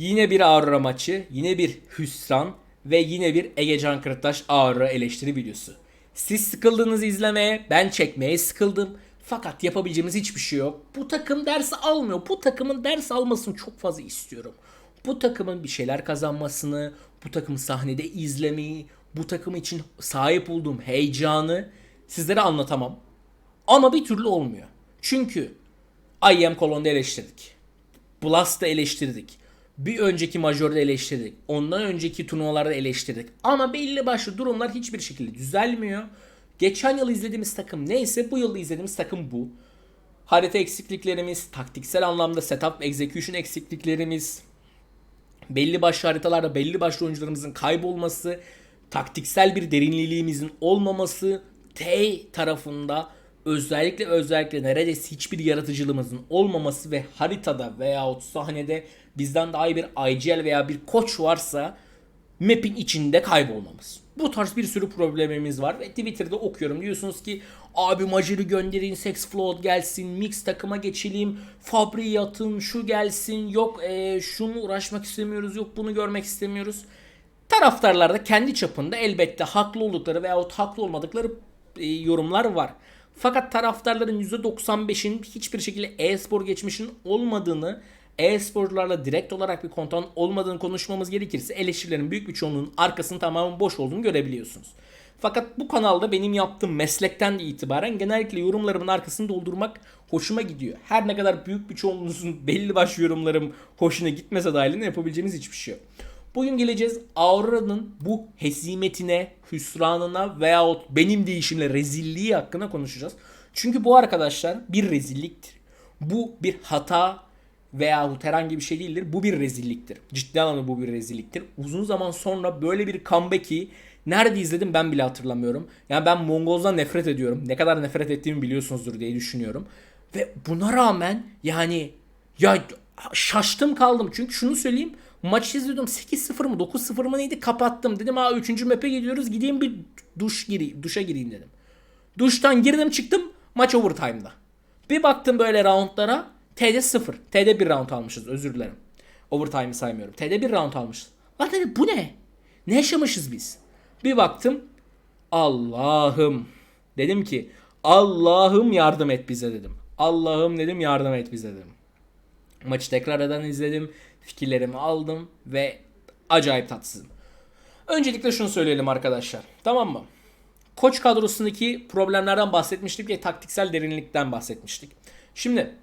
Yine bir Aurora maçı, yine bir hüsran ve yine bir Egecan Kırıktaş Aurora eleştiri videosu. Siz sıkıldınız izlemeye, ben çekmeye sıkıldım. Fakat yapabileceğimiz hiçbir şey yok. Bu takım ders almıyor. Bu takımın ders almasını çok fazla istiyorum. Bu takımın bir şeyler kazanmasını, bu takımı sahnede izlemeyi, bu takım için sahip olduğum heyecanı sizlere anlatamam. Ama bir türlü olmuyor. Çünkü IM Kolon'da eleştirdik. Blast'ı eleştirdik. Bir önceki majörde eleştirdik. Ondan önceki turnuvalarda eleştirdik. Ama belli başlı durumlar hiçbir şekilde düzelmiyor. Geçen yıl izlediğimiz takım neyse bu yıl izlediğimiz takım bu. Harita eksikliklerimiz, taktiksel anlamda setup ve execution eksikliklerimiz, belli başlı haritalarda belli başlı oyuncularımızın kaybolması, taktiksel bir derinliğimizin olmaması, T tarafında özellikle özellikle neredeyse hiçbir yaratıcılığımızın olmaması ve haritada veyahut sahnede bizden daha iyi bir IGL veya bir koç varsa map'in içinde kaybolmamız. Bu tarz bir sürü problemimiz var ve Twitter'da okuyorum diyorsunuz ki abi Major'ı gönderin, Sex Float gelsin, Mix takıma geçelim, Fabri atın, şu gelsin, yok eee şunu uğraşmak istemiyoruz, yok bunu görmek istemiyoruz. Taraftarlar da kendi çapında elbette haklı oldukları veyahut haklı olmadıkları e, yorumlar var. Fakat taraftarların %95'in hiçbir şekilde e-spor geçmişinin olmadığını, e-sporcularla direkt olarak bir kontan olmadığını konuşmamız gerekirse eleştirilerin büyük bir çoğunluğunun arkasının tamamen boş olduğunu görebiliyorsunuz. Fakat bu kanalda benim yaptığım meslekten itibaren genellikle yorumlarımın arkasını doldurmak hoşuma gidiyor. Her ne kadar büyük bir çoğunluğunuzun belli başlı yorumlarım hoşuna gitmese dahilinde yapabileceğimiz hiçbir şey yok. Bugün geleceğiz Aurora'nın bu hezimetine, hüsranına veyahut benim deyişimle rezilliği hakkında konuşacağız. Çünkü bu arkadaşlar bir rezilliktir. Bu bir hata veyahut herhangi bir şey değildir. Bu bir rezilliktir. Ciddi anlamda bu bir rezilliktir. Uzun zaman sonra böyle bir comeback'i nerede izledim ben bile hatırlamıyorum. Yani ben Mongol'dan nefret ediyorum. Ne kadar nefret ettiğimi biliyorsunuzdur diye düşünüyorum. Ve buna rağmen yani ya şaştım kaldım. Çünkü şunu söyleyeyim. Maç izliyordum 8-0 mı 9-0 mı neydi kapattım. Dedim aa 3. map'e gidiyoruz gideyim bir duş gireyim, duşa gireyim dedim. Duştan girdim çıktım maç overtime'da. Bir baktım böyle roundlara TD 0. TD 1 round almışız özür dilerim. Overtime'ı saymıyorum. TD 1 round almışız. Lan dedim bu ne? Ne yaşamışız biz? Bir baktım Allah'ım. Dedim ki Allah'ım yardım et bize dedim. Allah'ım dedim yardım et bize dedim. Maçı tekrardan izledim. Fikirlerimi aldım ve acayip tatsızım. Öncelikle şunu söyleyelim arkadaşlar. Tamam mı? Koç kadrosundaki problemlerden bahsetmiştik ve taktiksel derinlikten bahsetmiştik. Şimdi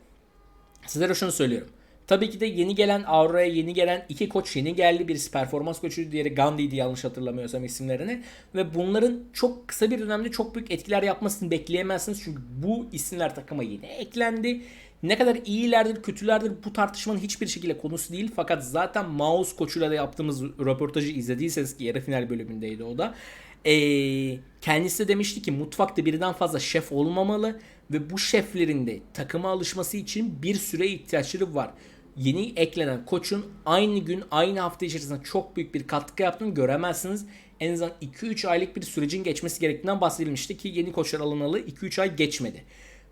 sizlere şunu söylüyorum. Tabii ki de yeni gelen Aurora'ya yeni gelen iki koç yeni geldi. Birisi performans koçu, diğeri Gandhi'ydi yanlış hatırlamıyorsam isimlerini. Ve bunların çok kısa bir dönemde çok büyük etkiler yapmasını bekleyemezsiniz. Çünkü bu isimler takıma yeni eklendi. Ne kadar iyilerdir, kötülerdir bu tartışmanın hiçbir şekilde konusu değil. Fakat zaten Mouse koçuyla da yaptığımız röportajı izlediyseniz ki yarı final bölümündeydi o da. Ee, kendisi de demişti ki mutfakta birden fazla şef olmamalı ve bu şeflerin de takıma alışması için bir süre ihtiyaçları var. Yeni eklenen koçun aynı gün aynı hafta içerisinde çok büyük bir katkı yaptığını göremezsiniz. En azından 2-3 aylık bir sürecin geçmesi gerektiğinden bahsedilmişti ki yeni koçlar alınalı 2-3 ay geçmedi.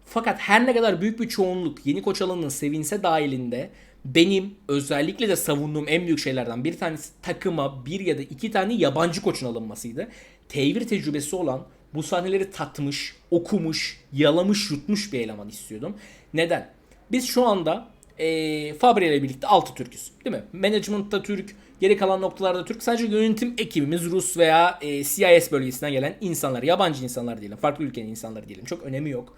Fakat her ne kadar büyük bir çoğunluk yeni koç alanının sevinse dahilinde benim özellikle de savunduğum en büyük şeylerden bir tanesi takıma bir ya da iki tane yabancı koçun alınmasıydı. Tevir tecrübesi olan bu sahneleri tatmış, okumuş, yalamış, yutmuş bir eleman istiyordum. Neden? Biz şu anda e, Fabri ile birlikte 6 Türk'üz. Değil mi? Management'ta Türk, geri kalan noktalarda Türk. Sadece yönetim ekibimiz Rus veya e, CIS bölgesinden gelen insanlar. Yabancı insanlar diyelim. Farklı ülkenin insanları diyelim. Çok önemi yok.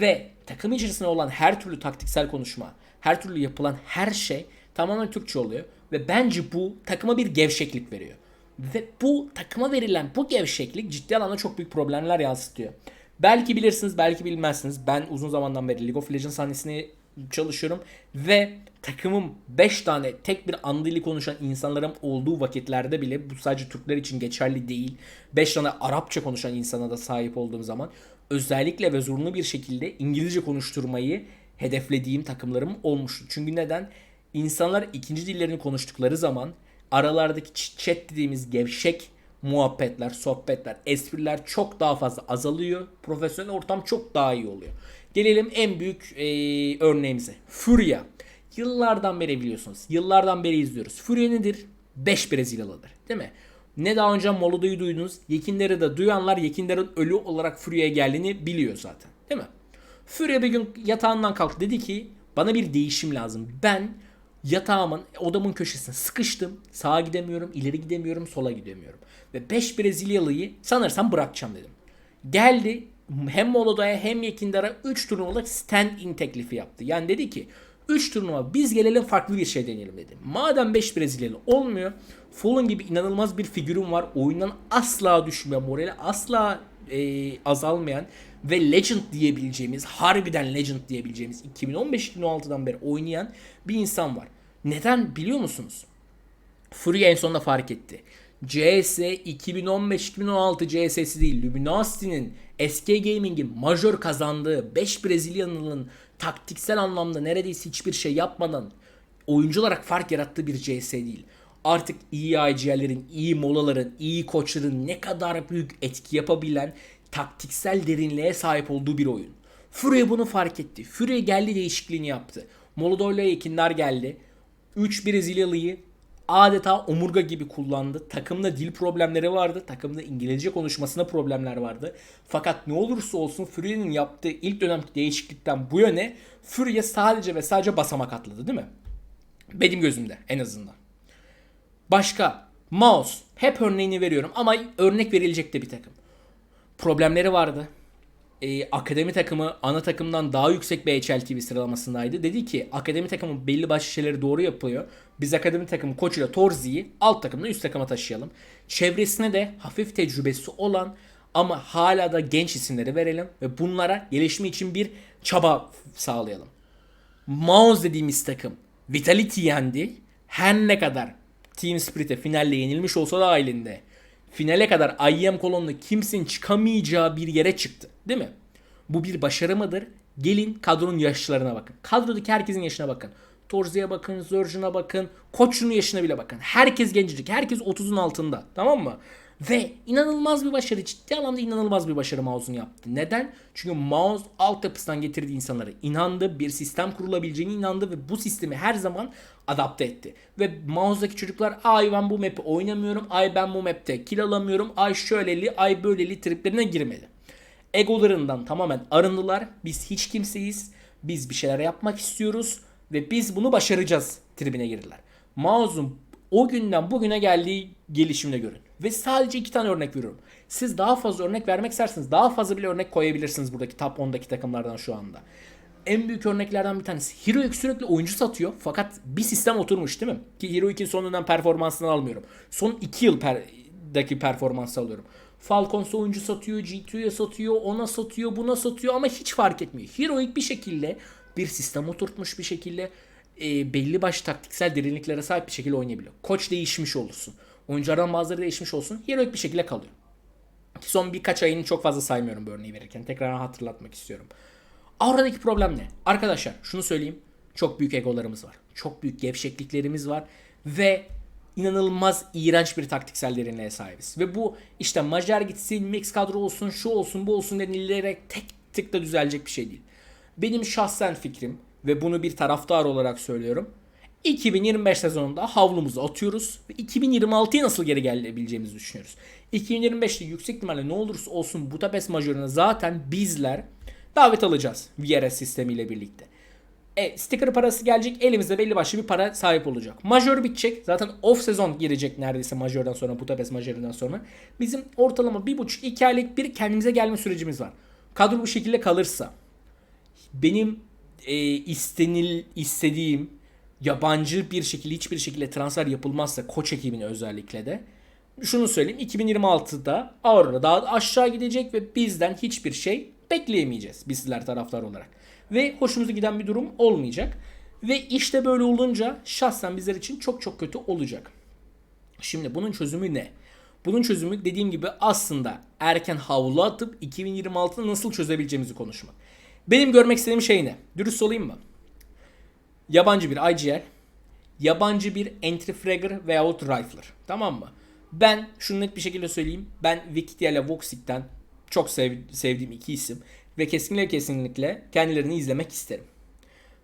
Ve takım içerisinde olan her türlü taktiksel konuşma, her türlü yapılan her şey tamamen Türkçe oluyor. Ve bence bu takıma bir gevşeklik veriyor. Ve bu takıma verilen bu gevşeklik ciddi anlamda çok büyük problemler yansıtıyor. Belki bilirsiniz, belki bilmezsiniz. Ben uzun zamandan beri League of Legends sahnesini çalışıyorum ve takımım 5 tane tek bir ana konuşan insanların olduğu vakitlerde bile bu sadece Türkler için geçerli değil. 5 tane Arapça konuşan insana da sahip olduğum zaman özellikle ve zorunlu bir şekilde İngilizce konuşturmayı hedeflediğim takımlarım olmuştu. Çünkü neden? İnsanlar ikinci dillerini konuştukları zaman aralardaki chat dediğimiz gevşek muhabbetler, sohbetler, espriler çok daha fazla azalıyor. Profesyonel ortam çok daha iyi oluyor. Gelelim en büyük e, örneğimize. Furia. Yıllardan beri biliyorsunuz. Yıllardan beri izliyoruz. Fury nedir? 5 Brezilyalıdır. Değil mi? Ne daha önce Molodo'yu duydunuz. Yekinleri de duyanlar Yekinlerin ölü olarak Fury'e geldiğini biliyor zaten. Değil mi? Fury bir gün yatağından kalktı. Dedi ki bana bir değişim lazım. Ben yatağımın odamın köşesine sıkıştım. Sağa gidemiyorum, ileri gidemiyorum, sola gidemiyorum. Ve 5 Brezilyalıyı sanırsam bırakacağım dedim. Geldi hem Moloda'ya hem Yekindar'a 3 turnuvalık stand-in teklifi yaptı. Yani dedi ki 3 turnuva biz gelelim farklı bir şey deneyelim dedi. Madem 5 Brezilyalı olmuyor. Fallen gibi inanılmaz bir figürüm var. Oyundan asla düşmeyen, morali asla e, azalmayan ve legend diyebileceğimiz, harbiden legend diyebileceğimiz 2015-2016'dan beri oynayan bir insan var. Neden biliyor musunuz? Fury en sonunda fark etti. CS 2015-2016 CS'si değil, Luminosity'nin SK Gaming'in majör kazandığı 5 Brezilyalı'nın taktiksel anlamda neredeyse hiçbir şey yapmadan oyuncu olarak fark yarattığı bir CS değil. Artık iyi IGL'lerin, iyi molaların, iyi koçların ne kadar büyük etki yapabilen taktiksel derinliğe sahip olduğu bir oyun. Fury bunu fark etti. Fury geldi değişikliğini yaptı. Molodor'la Ekinler geldi. 3 Brezilyalı'yı adeta omurga gibi kullandı. Takımda dil problemleri vardı. Takımda İngilizce konuşmasında problemler vardı. Fakat ne olursa olsun Fury'nin yaptığı ilk dönemki değişiklikten bu yöne Fury'e sadece ve sadece basamak atladı değil mi? Benim gözümde en azından. Başka Mouse hep örneğini veriyorum ama örnek verilecek de bir takım. Problemleri vardı. Ee, akademi takımı ana takımdan daha yüksek bir HLTV sıralamasındaydı. Dedi ki akademi takımı belli başlı şeyleri doğru yapıyor. Biz akademi takımı koçuyla Torzi'yi alt takımdan üst takıma taşıyalım. Çevresine de hafif tecrübesi olan ama hala da genç isimleri verelim ve bunlara gelişme için bir çaba sağlayalım. Mouse dediğimiz takım Vitality yendi. Her ne kadar Team Spirit'e finalde yenilmiş olsa da ailinde finale kadar IEM kolonlu kimsenin çıkamayacağı bir yere çıktı. Değil mi? Bu bir başarı mıdır? Gelin kadronun yaşlarına bakın. Kadrodaki herkesin yaşına bakın. Torzi'ye bakın, Zörjün'e bakın, Koç'un yaşına bile bakın. Herkes gencecik, herkes 30'un altında. Tamam mı? Ve inanılmaz bir başarı, ciddi anlamda inanılmaz bir başarı Mouse'un yaptı. Neden? Çünkü Mouse altyapısından getirdiği insanları inandı, bir sistem kurulabileceğine inandı ve bu sistemi her zaman adapte etti. Ve Mouse'daki çocuklar ay ben bu map'i oynamıyorum, ay ben bu map'te kill alamıyorum, ay şöyleli, ay böyleli triplerine girmedi. Egolarından tamamen arındılar. Biz hiç kimseyiz. Biz bir şeyler yapmak istiyoruz ve biz bunu başaracağız tribine girdiler. Mouse'un o günden bugüne geldiği gelişimine görün. Ve sadece iki tane örnek veriyorum. Siz daha fazla örnek vermek isterseniz daha fazla bile örnek koyabilirsiniz buradaki top 10'daki takımlardan şu anda. En büyük örneklerden bir tanesi. Heroic sürekli oyuncu satıyor fakat bir sistem oturmuş değil mi? Ki Heroic'in son dönem performansını almıyorum. Son 2 yıl per daki performansı alıyorum. Falcons oyuncu satıyor, G2'ye satıyor, ona satıyor, buna satıyor ama hiç fark etmiyor. Heroic bir şekilde bir sistem oturtmuş bir şekilde e, belli başlı taktiksel derinliklere sahip bir şekilde oynayabiliyor. Koç değişmiş olursun. Oyunculardan bazıları değişmiş olsun. Heroic bir şekilde kalıyor. Son birkaç ayını çok fazla saymıyorum bu örneği verirken. Tekrar hatırlatmak istiyorum. Avra'daki problem ne? Arkadaşlar şunu söyleyeyim. Çok büyük egolarımız var. Çok büyük gevşekliklerimiz var. Ve inanılmaz iğrenç bir taktiksel derinliğe sahibiz. Ve bu işte Macar gitsin, mix kadro olsun, şu olsun, bu olsun denilerek tek tıkla düzelecek bir şey değil. Benim şahsen fikrim ve bunu bir taraftar olarak söylüyorum. 2025 sezonunda havlumuzu atıyoruz ve 2026'ya nasıl geri gelebileceğimizi düşünüyoruz. 2025'te yüksek ihtimalle ne olursa olsun Budapest Majörü'ne zaten bizler davet alacağız VRS sistemiyle birlikte. E, sticker parası gelecek elimizde belli başlı bir para sahip olacak. Majör bitecek. Zaten off sezon girecek neredeyse majörden sonra Budapest majöründen sonra. Bizim ortalama 1,5-2 aylık bir kendimize gelme sürecimiz var. Kadro bu şekilde kalırsa benim e, istenil istediğim yabancı bir şekilde hiçbir şekilde transfer yapılmazsa koç ekibine özellikle de şunu söyleyeyim 2026'da Aurora daha aşağı gidecek ve bizden hiçbir şey bekleyemeyeceğiz bizler taraftar olarak. Ve hoşumuza giden bir durum olmayacak. Ve işte böyle olunca şahsen bizler için çok çok kötü olacak. Şimdi bunun çözümü ne? Bunun çözümü dediğim gibi aslında erken havlu atıp 2026'da nasıl çözebileceğimizi konuşmak. Benim görmek istediğim şey ne? Dürüst olayım mı? Yabancı bir IGL, yabancı bir entry fragger veyahut rifler. Tamam mı? Ben şunu net bir şekilde söyleyeyim. Ben Wikidia ile Voxic'ten çok sev, sevdiğim iki isim ve kesinlikle kesinlikle kendilerini izlemek isterim.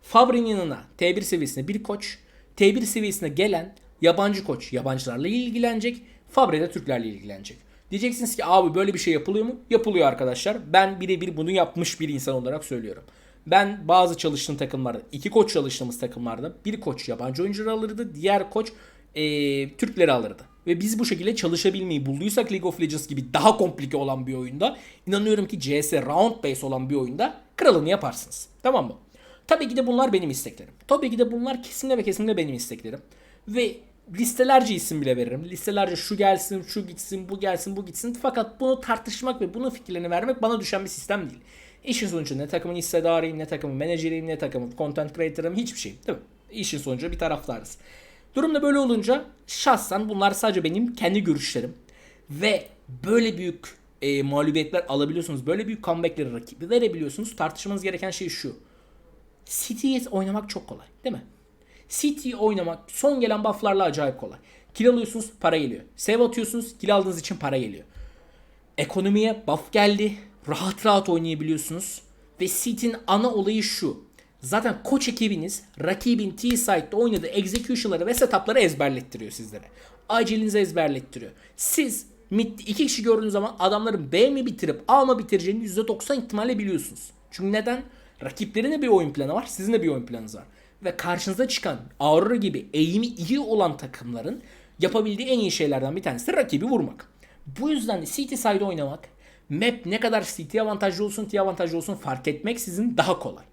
Fabre'nin yanına T1 seviyesinde bir koç, T1 seviyesine gelen yabancı koç yabancılarla ilgilenecek, Fabre de Türklerle ilgilenecek. Diyeceksiniz ki abi böyle bir şey yapılıyor mu? Yapılıyor arkadaşlar. Ben birebir bunu yapmış bir insan olarak söylüyorum. Ben bazı çalıştığım takımlarda, iki koç çalıştığımız takımlarda bir koç yabancı oyuncuları alırdı, diğer koç eee Türkleri alırdı. Ve biz bu şekilde çalışabilmeyi bulduysak League of Legends gibi daha komplike olan bir oyunda inanıyorum ki CS round base olan bir oyunda kralını yaparsınız. Tamam mı? Tabii ki de bunlar benim isteklerim. Tabii ki de bunlar kesinlikle ve kesinlikle benim isteklerim. Ve listelerce isim bile veririm. Listelerce şu gelsin, şu gitsin, bu gelsin, bu gitsin. Fakat bunu tartışmak ve bunun fikirlerini vermek bana düşen bir sistem değil. İşin sonucu ne takımın hissedarıyım, ne takımın menajeriyim, ne takımın content creator'ım hiçbir şey. Değil mi? İşin sonucu bir taraftarız. Durumda böyle olunca şahsen bunlar sadece benim kendi görüşlerim. Ve böyle büyük e, mağlubiyetler alabiliyorsunuz. Böyle büyük comeback'leri rakibi verebiliyorsunuz. Tartışmanız gereken şey şu. City'yi oynamak çok kolay değil mi? City oynamak son gelen bufflarla acayip kolay. Kill alıyorsunuz para geliyor. Save atıyorsunuz kill aldığınız için para geliyor. Ekonomiye buff geldi. Rahat rahat oynayabiliyorsunuz. Ve City'nin ana olayı şu. Zaten koç ekibiniz rakibin T-Site'de oynadığı execution'ları ve setup'ları ezberlettiriyor sizlere. Acelinizi ezberlettiriyor. Siz mid iki kişi gördüğünüz zaman adamların B mi bitirip A mı bitireceğini %90 ihtimalle biliyorsunuz. Çünkü neden? Rakiplerin de bir oyun planı var, sizin de bir oyun planınız var. Ve karşınıza çıkan Aurora gibi eğimi iyi olan takımların yapabildiği en iyi şeylerden bir tanesi rakibi vurmak. Bu yüzden de City side oynamak, map ne kadar City avantajlı olsun, T avantajlı olsun fark etmek sizin daha kolay.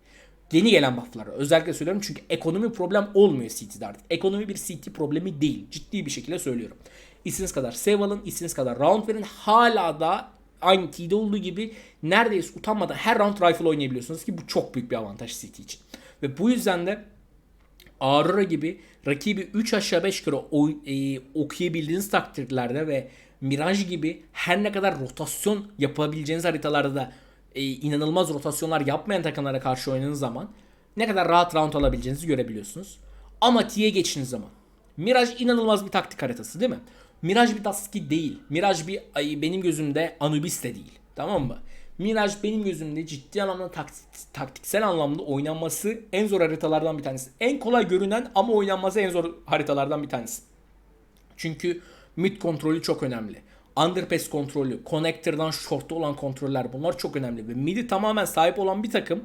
Yeni gelen buff'lara özellikle söylüyorum çünkü ekonomi problem olmuyor City'de artık. Ekonomi bir City problemi değil. Ciddi bir şekilde söylüyorum. İstediğiniz kadar save alın, istediğiniz kadar round verin. Hala da aynı T'de olduğu gibi neredeyse utanmadan her round rifle oynayabiliyorsunuz ki bu çok büyük bir avantaj City için. Ve bu yüzden de Aurora gibi rakibi 3 aşağı 5 kere oy, e, okuyabildiğiniz takdirlerde ve Mirage gibi her ne kadar rotasyon yapabileceğiniz haritalarda da e, inanılmaz rotasyonlar yapmayan takımlara karşı oynadığınız zaman ne kadar rahat round alabileceğinizi görebiliyorsunuz. Ama T'ye geçtiğiniz zaman Mirage inanılmaz bir taktik haritası değil mi? Mirage bir Dusky değil. Mirage bir ay, benim gözümde Anubis de değil. Tamam mı? Mirage benim gözümde ciddi anlamda taktik, taktiksel anlamda oynanması en zor haritalardan bir tanesi. En kolay görünen ama oynanması en zor haritalardan bir tanesi. Çünkü mid kontrolü çok önemli. Underpass kontrolü, connector'dan short'ta olan kontroller bunlar çok önemli. Ve mid'i tamamen sahip olan bir takım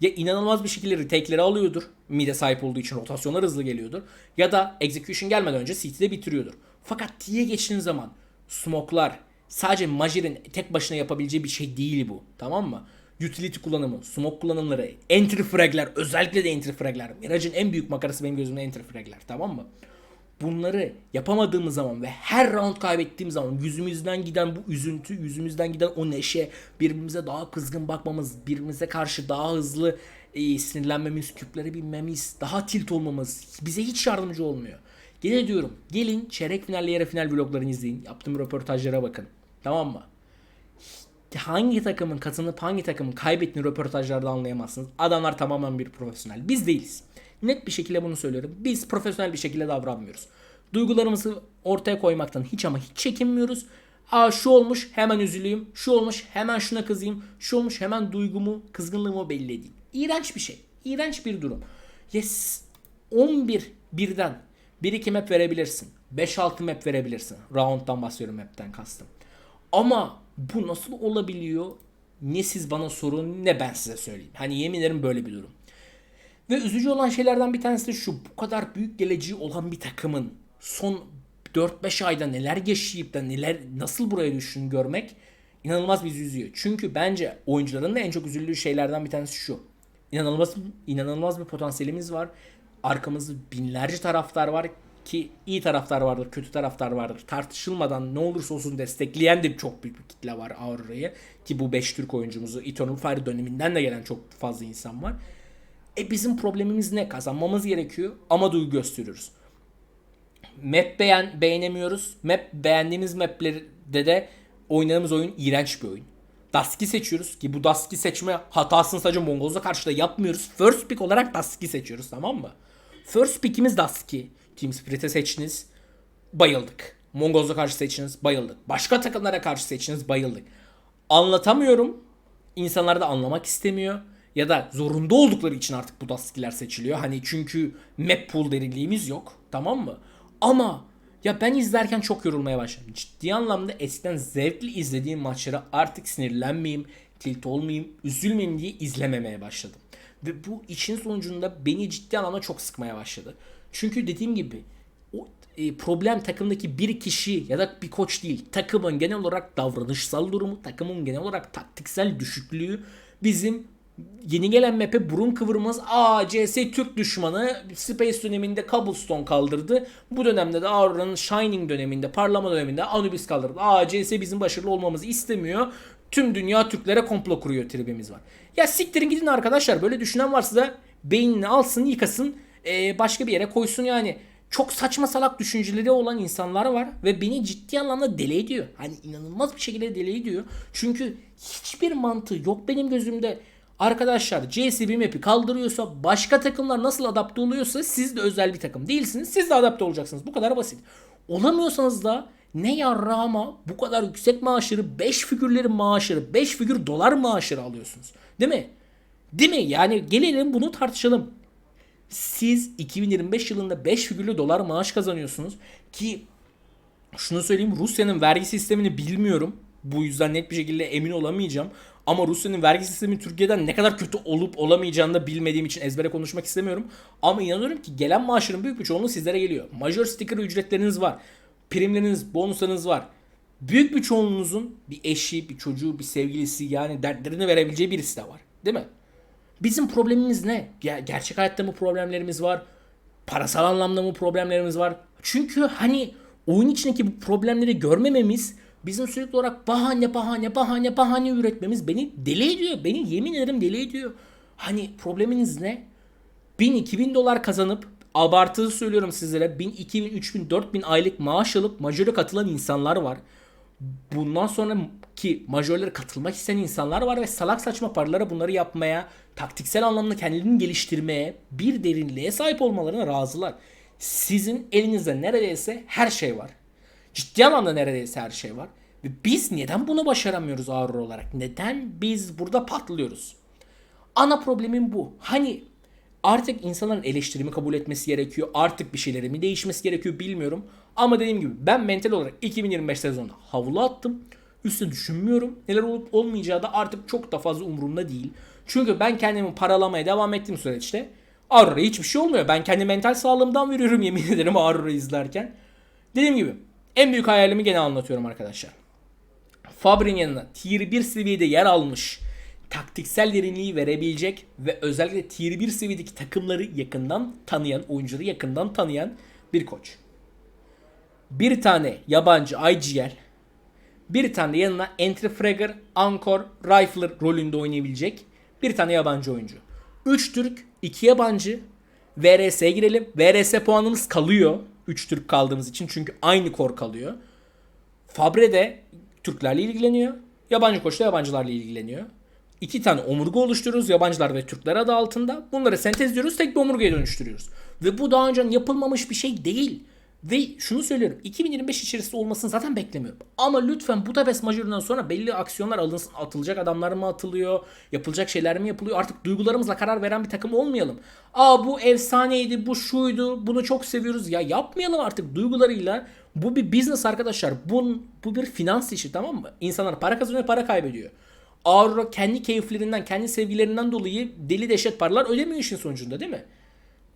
ya inanılmaz bir şekilde retake'leri alıyordur. Mid'e sahip olduğu için rotasyonlar hızlı geliyordur. Ya da execution gelmeden önce CT'de bitiriyordur. Fakat T'ye geçtiğin zaman smoke'lar sadece Majir'in tek başına yapabileceği bir şey değil bu. Tamam mı? Utility kullanımı, smoke kullanımları, entry frag'ler, özellikle de entry frag'ler. Mirage'in en büyük makarası benim gözümde entry frag'ler. Tamam mı? bunları yapamadığımız zaman ve her round kaybettiğim zaman yüzümüzden giden bu üzüntü, yüzümüzden giden o neşe, birbirimize daha kızgın bakmamız, birbirimize karşı daha hızlı e, sinirlenmemiz, küplere binmemiz, daha tilt olmamız bize hiç yardımcı olmuyor. Gene diyorum gelin çeyrek final yarı final vloglarını izleyin. Yaptığım röportajlara bakın. Tamam mı? Hangi takımın kazanıp hangi takımın kaybettiğini röportajlarda anlayamazsınız. Adamlar tamamen bir profesyonel. Biz değiliz. Net bir şekilde bunu söylüyorum. Biz profesyonel bir şekilde davranmıyoruz. Duygularımızı ortaya koymaktan hiç ama hiç çekinmiyoruz. Aa şu olmuş hemen üzüleyim. Şu olmuş hemen şuna kızayım. Şu olmuş hemen duygumu, kızgınlığımı belli edeyim. İğrenç bir şey. İğrenç bir durum. Yes 11 birden 1-2 map verebilirsin. 5-6 map verebilirsin. Round'dan bahsediyorum map'ten kastım. Ama bu nasıl olabiliyor? Ne siz bana sorun ne ben size söyleyeyim. Hani yemin ederim böyle bir durum. Ve üzücü olan şeylerden bir tanesi de şu. Bu kadar büyük geleceği olan bir takımın son 4-5 ayda neler yaşayıp da neler nasıl buraya düştüğünü görmek inanılmaz bizi üzüyor. Çünkü bence oyuncuların da en çok üzüldüğü şeylerden bir tanesi şu. İnanılmaz inanılmaz bir potansiyelimiz var. Arkamızda binlerce taraftar var ki iyi taraftar vardır, kötü taraftar vardır. Tartışılmadan ne olursa olsun destekleyen de çok büyük bir kitle var Aurora'yı. Ki bu 5 Türk oyuncumuzu Eternal Fire döneminden de gelen çok fazla insan var. E bizim problemimiz ne? Kazanmamız gerekiyor ama duygu gösteriyoruz. Map beğen beğenemiyoruz. Map beğendiğimiz maplerde de oynadığımız oyun iğrenç bir oyun. Dusky seçiyoruz ki bu Dusky seçme hatasını sadece Mongolz'a karşı da yapmıyoruz. First pick olarak Dusky seçiyoruz tamam mı? First pick'imiz Dusky. Team Spirit'e seçtiniz. Bayıldık. Mongolz'a karşı seçtiniz. Bayıldık. Başka takımlara karşı seçtiniz. Bayıldık. Anlatamıyorum. İnsanlar da anlamak istemiyor. ya da zorunda oldukları için artık bu dusty seçiliyor. Hani çünkü map pool derinliğimiz yok. Tamam mı? Ama ya ben izlerken çok yorulmaya başladım. Ciddi anlamda eskiden zevkli izlediğim maçları artık sinirlenmeyeyim, tilt olmayayım, üzülmeyeyim diye izlememeye başladım. Ve bu işin sonucunda beni ciddi anlamda çok sıkmaya başladı. Çünkü dediğim gibi o e, problem takımdaki bir kişi ya da bir koç değil. Takımın genel olarak davranışsal durumu, takımın genel olarak taktiksel düşüklüğü bizim yeni gelen map'e burun kıvırmamız ACS Türk düşmanı Space döneminde Cobblestone kaldırdı. Bu dönemde de Aurora'nın Shining döneminde, parlama döneminde Anubis kaldırdı. ACS bizim başarılı olmamızı istemiyor. Tüm dünya Türklere komplo kuruyor tribimiz var. Ya siktirin gidin arkadaşlar. Böyle düşünen varsa da beynini alsın, yıkasın, ee, başka bir yere koysun yani. Çok saçma salak düşünceleri olan insanlar var ve beni ciddi anlamda deli ediyor. Hani inanılmaz bir şekilde deli ediyor. Çünkü hiçbir mantığı yok benim gözümde. Arkadaşlar CSB map'i kaldırıyorsa başka takımlar nasıl adapte oluyorsa siz de özel bir takım değilsiniz. Siz de adapte olacaksınız. Bu kadar basit. Olamıyorsanız da ne yarra ama bu kadar yüksek maaşları 5 figürlerin maaşları 5 figür dolar maaşları alıyorsunuz. Değil mi? Değil mi? Yani gelelim bunu tartışalım. Siz 2025 yılında 5 figürlü dolar maaş kazanıyorsunuz ki şunu söyleyeyim Rusya'nın vergi sistemini bilmiyorum. Bu yüzden net bir şekilde emin olamayacağım. Ama Rusya'nın vergi sistemi Türkiye'den ne kadar kötü olup olamayacağını da bilmediğim için ezbere konuşmak istemiyorum. Ama inanıyorum ki gelen maaşların büyük bir çoğunluğu sizlere geliyor. Major sticker ücretleriniz var. Primleriniz, bonuslarınız var. Büyük bir çoğunluğunuzun bir eşi, bir çocuğu, bir sevgilisi yani dertlerini verebileceği birisi de var. Değil mi? Bizim problemimiz ne? Ger- gerçek hayatta mı problemlerimiz var? Parasal anlamda mı problemlerimiz var? Çünkü hani oyun içindeki bu problemleri görmememiz bizim sürekli olarak bahane bahane bahane bahane üretmemiz beni deli ediyor. Beni yemin ederim deli ediyor. Hani probleminiz ne? 1000 2000 dolar kazanıp abartılı söylüyorum sizlere 1000 2000 3000 4000 aylık maaş alıp majöre katılan insanlar var. Bundan sonraki majörlere katılmak isteyen insanlar var ve salak saçma paralara bunları yapmaya, taktiksel anlamda kendilerini geliştirmeye, bir derinliğe sahip olmalarına razılar. Sizin elinizde neredeyse her şey var. Ciddi anlamda neredeyse her şey var. Ve biz neden bunu başaramıyoruz ağır olarak? Neden biz burada patlıyoruz? Ana problemim bu. Hani artık insanların eleştirimi kabul etmesi gerekiyor. Artık bir şeylerin mi değişmesi gerekiyor bilmiyorum. Ama dediğim gibi ben mental olarak 2025 sezonunda havlu attım. Üstüne düşünmüyorum. Neler olup olmayacağı da artık çok da fazla umurumda değil. Çünkü ben kendimi paralamaya devam ettiğim süreçte Aurora'ya hiçbir şey olmuyor. Ben kendi mental sağlığımdan veriyorum yemin ederim Aurora izlerken. Dediğim gibi en büyük hayalimi gene anlatıyorum arkadaşlar. Fabri'nin yanına tier 1 seviyede yer almış taktiksel derinliği verebilecek ve özellikle tier 1 seviyedeki takımları yakından tanıyan, oyuncuları yakından tanıyan bir koç. Bir tane yabancı IGL, bir tane yanına Entry Fragger, Anchor, Rifler rolünde oynayabilecek bir tane yabancı oyuncu. 3 Türk, 2 yabancı. VRS'ye girelim. VRS puanımız kalıyor. 3 Türk kaldığımız için çünkü aynı kor kalıyor. Fabre de Türklerle ilgileniyor. Yabancı koç da yabancılarla ilgileniyor. İki tane omurga oluşturuyoruz yabancılar ve Türkler adı altında. Bunları sentezliyoruz tek bir omurgaya dönüştürüyoruz. Ve bu daha önce yapılmamış bir şey değil. Ve şunu söylüyorum 2025 içerisinde olmasını zaten beklemiyorum. Ama lütfen Budapest Majörü'nden sonra belli aksiyonlar alınsın. Atılacak adamlar mı atılıyor? Yapılacak şeyler mi yapılıyor? Artık duygularımızla karar veren bir takım olmayalım. Aa bu efsaneydi, bu şuydu, bunu çok seviyoruz. Ya yapmayalım artık duygularıyla. Bu bir business arkadaşlar. Bu, bu bir finans işi tamam mı? İnsanlar para kazanıyor, para kaybediyor. Aurora kendi keyiflerinden, kendi sevgilerinden dolayı deli dehşet paralar ödemiyor işin sonucunda değil mi?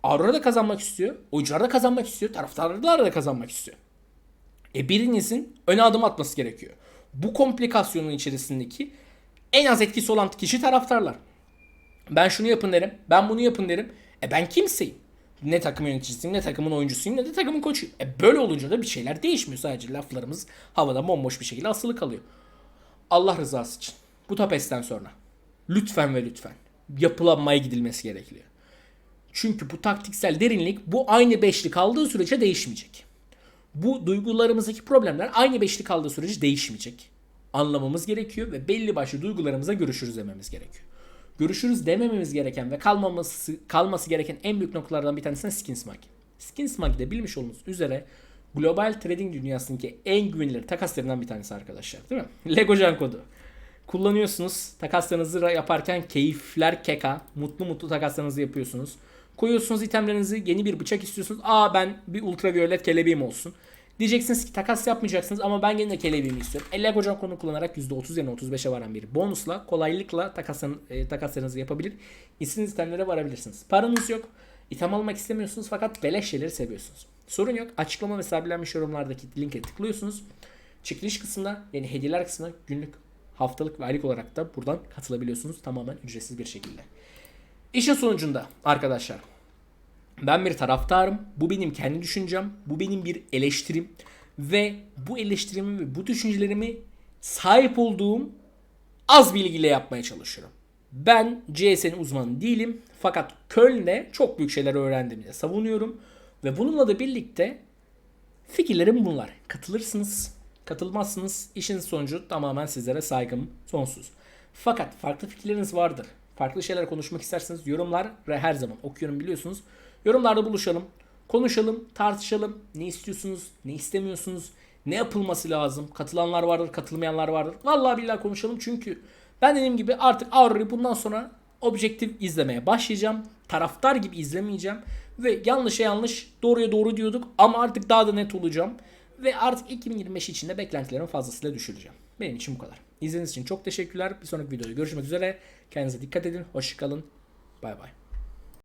Aurora da kazanmak istiyor. Oyuncular da kazanmak istiyor. Taraftarlar da kazanmak istiyor. E birinizin öne adım atması gerekiyor. Bu komplikasyonun içerisindeki en az etkisi olan kişi taraftarlar. Ben şunu yapın derim. Ben bunu yapın derim. E ben kimseyim? Ne takım yöneticisiyim, ne takımın oyuncusuyum, ne de takımın koçuyum. E böyle olunca da bir şeyler değişmiyor. Sadece laflarımız havada bomboş bir şekilde asılı kalıyor. Allah rızası için. Bu Budapest'ten sonra. Lütfen ve lütfen. Yapılanmaya gidilmesi gerekiyor. Çünkü bu taktiksel derinlik bu aynı beşli kaldığı sürece değişmeyecek. Bu duygularımızdaki problemler aynı beşli kaldığı sürece değişmeyecek. Anlamamız gerekiyor ve belli başlı duygularımıza görüşürüz dememiz gerekiyor. Görüşürüz demememiz gereken ve kalmaması kalması gereken en büyük noktalardan bir tanesi Skinsmag. Skinsmag de bilmiş olduğunuz üzere global trading dünyasındaki en güvenilir takaslarından bir tanesi arkadaşlar değil mi? Lego kodu. Kullanıyorsunuz. Takaslarınızı yaparken keyifler keka. Mutlu mutlu takaslarınızı yapıyorsunuz. Koyuyorsunuz itemlerinizi yeni bir bıçak istiyorsunuz. Aa ben bir ultraviolet kelebeğim olsun. Diyeceksiniz ki takas yapmayacaksınız ama ben gene kelebeğimi istiyorum. Elle kocan konu kullanarak %30 yerine 35'e varan bir bonusla kolaylıkla takasın, e, takaslarınızı yapabilir. İstediğiniz itemlere varabilirsiniz. Paranız yok. İtem almak istemiyorsunuz fakat beleş şeyleri seviyorsunuz. Sorun yok. Açıklama ve sabitlenmiş yorumlardaki linke tıklıyorsunuz. Çekiliş kısmına yani hediyeler kısmına günlük, haftalık ve aylık olarak da buradan katılabiliyorsunuz. Tamamen ücretsiz bir şekilde. İşin sonucunda arkadaşlar ben bir taraftarım. Bu benim kendi düşüncem. Bu benim bir eleştirim. Ve bu eleştirimi ve bu düşüncelerimi sahip olduğum az bilgiyle yapmaya çalışıyorum. Ben CS'nin uzmanı değilim. Fakat Köln'de çok büyük şeyler öğrendiğimi savunuyorum. Ve bununla da birlikte fikirlerim bunlar. Katılırsınız, katılmazsınız. İşin sonucu tamamen sizlere saygım sonsuz. Fakat farklı fikirleriniz vardır. Farklı şeyler konuşmak isterseniz yorumlar ve her zaman okuyorum biliyorsunuz. Yorumlarda buluşalım, konuşalım, tartışalım. Ne istiyorsunuz, ne istemiyorsunuz, ne yapılması lazım. Katılanlar vardır, katılmayanlar vardır. Vallahi billahi konuşalım çünkü ben dediğim gibi artık Aurora'yı bundan sonra objektif izlemeye başlayacağım. Taraftar gibi izlemeyeceğim. Ve yanlışa yanlış, doğruya doğru diyorduk ama artık daha da net olacağım. Ve artık 2025 içinde beklentilerimi fazlasıyla düşüreceğim. Benim için bu kadar. İzlediğiniz için çok teşekkürler. Bir sonraki videoda görüşmek üzere. Kendinize dikkat edin. Hoşçakalın. Bay bay.